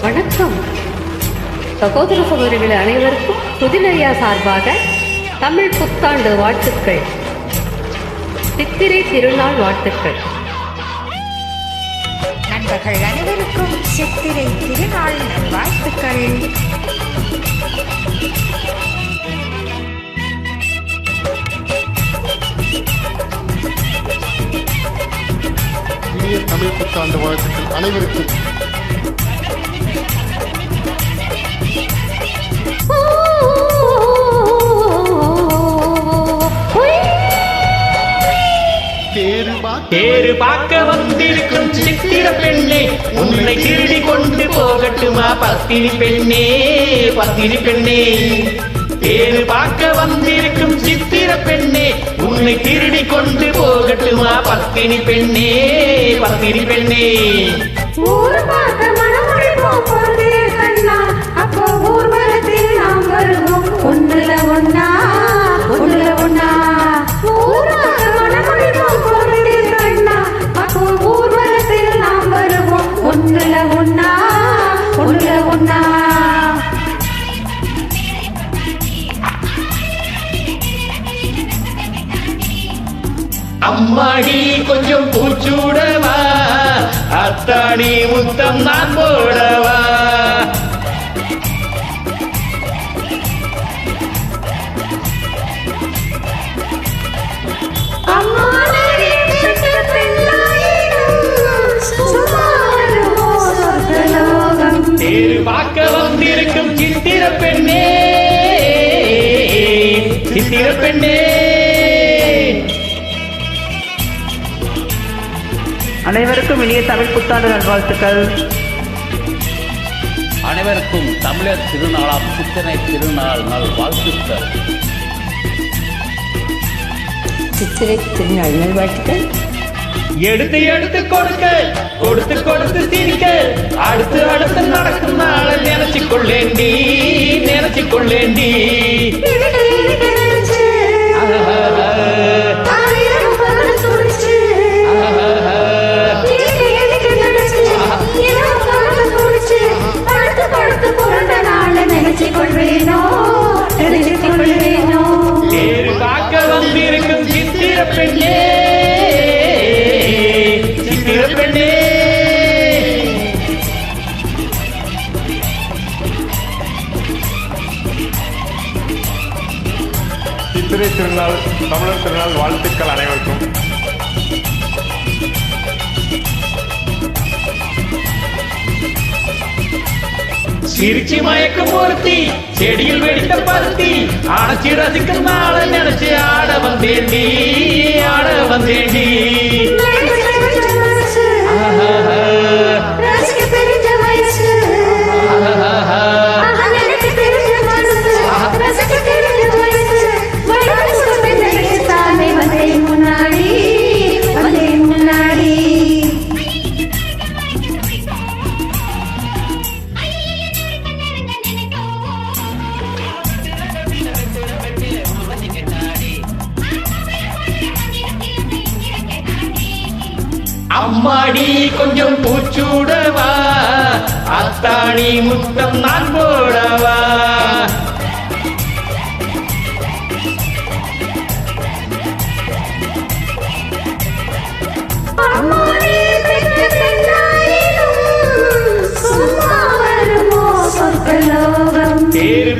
வணக்கம். சகோதர சகோதரிகள் அனைவருக்கும் புதினையா சார்பாக தமிழ் புத்தாண்டு வாழ்த்துக்கள். சித்திரை திருநாள் வாழ்த்துக்கள். நண்பர்கள் அனைவருக்கும் சித்திரை திருநாள் நல்வாழ்த்துக்கள். இனிய தமிழ் புத்தாண்டு வாழ்த்துக்கள் அனைவருக்கும். தேரு பார்க்க வந்திருக்கும் சித்திர பெண்ணே உன்னை திருடி கொண்டு போகட்டுமா பத்தினி பெண்ணே பத்தினி பெண்ணே. தேரு பார்க்க வந்திருக்கும் சித்திர பெண்ணே உன்னை திருடி கொண்டு போகட்டுமா பத்தினி பெண்ணே பத்தினி பெண்ணே. வருவோம் ஒண்ணுல ஒண்ணா. ஒண்ணுல ஊர்வலத்தில் நாம் வருவோம். அம்மாடி கொஞ்சம் பூச்சூடவா. அத்தாடி முத்தம் நான் போடவா. சித்திர பெண்ணே சித்திர பெண்ணே. அனைவருக்கும் இனிய தமிழ் புத்தாண்டு நல்வாழ்த்துக்கள். அனைவருக்கும் தமிழர் திருநாளாம் சித்தனை திருநாள் நல் வாழ்த்துக்கள் சித்திரை திருநாள் நல்வாழ்த்துக்கள். எடுத்து எடுத்து கொடுக்க கொடுத்து கொடுத்து சிரிக்க. அடுத்து அடுத்து நடக்கும் நாளை நினைச்சு கொள்ளேண்டி நினைச்சு கொள்ளேண்டி சித்திரை திருநாள் தமிழர் திருநாள் வாழ்த்துக்கள் அனைவருக்கும். சிரிச்சு மயக்கம் ஒருத்தி செடியில் வெடித்த பருத்தி அணைச்சி ரசிக்கும் நாளை நினைச்சு ஆட வந்தேன் நீ ஆட வந்தேன் நீ. அம்மாடி கொஞ்சம் பூச்சூடவா? அத்தாணி முத்தம் நான் போடவா?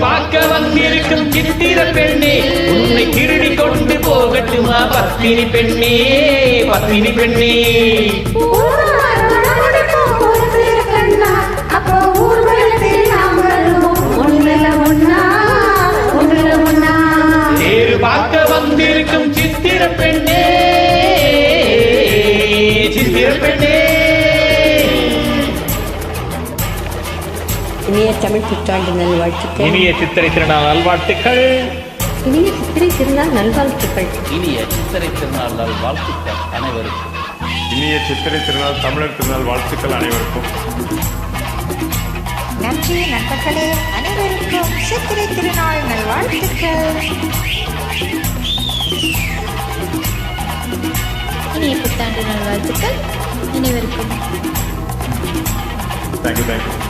பார்க்க வந்திருக்கும் சித்திர பெண்ணே பத்தினி பெண்ணே பத்தினி பெண்ணே. பார்க்க வந்திருக்கும் சித்திர பெண்ணே சித்திர பெண்ணே. இனிய தமிழ் புத்தாண்டு நல்வாழ்த்துக்கள். இனிய சித்திரை திருநாள் நல்வாழ்த்துக்கள். இனிய சித்திரை திருநாள் நல்வாழ்த்துக்கள். இனிய சித்திரை திருநாள் நல் வாழ்த்துக்கள் அனைவருக்கும். இனிய சித்திரை திருநாள் தமிழர் திருநாள் வாழ்த்துக்கள் அனைவருக்கும். நன்றி நண்பர்களே அனைவருக்கும் சித்திரை திருநாள் நல்வாழ்த்துக்கள். இனிய புத்தாண்டு நல்வாழ்த்துக்கள் அனைவருக்கும். தேங்க்யூ தேங்க்யூ வாழ்த்துக்கள்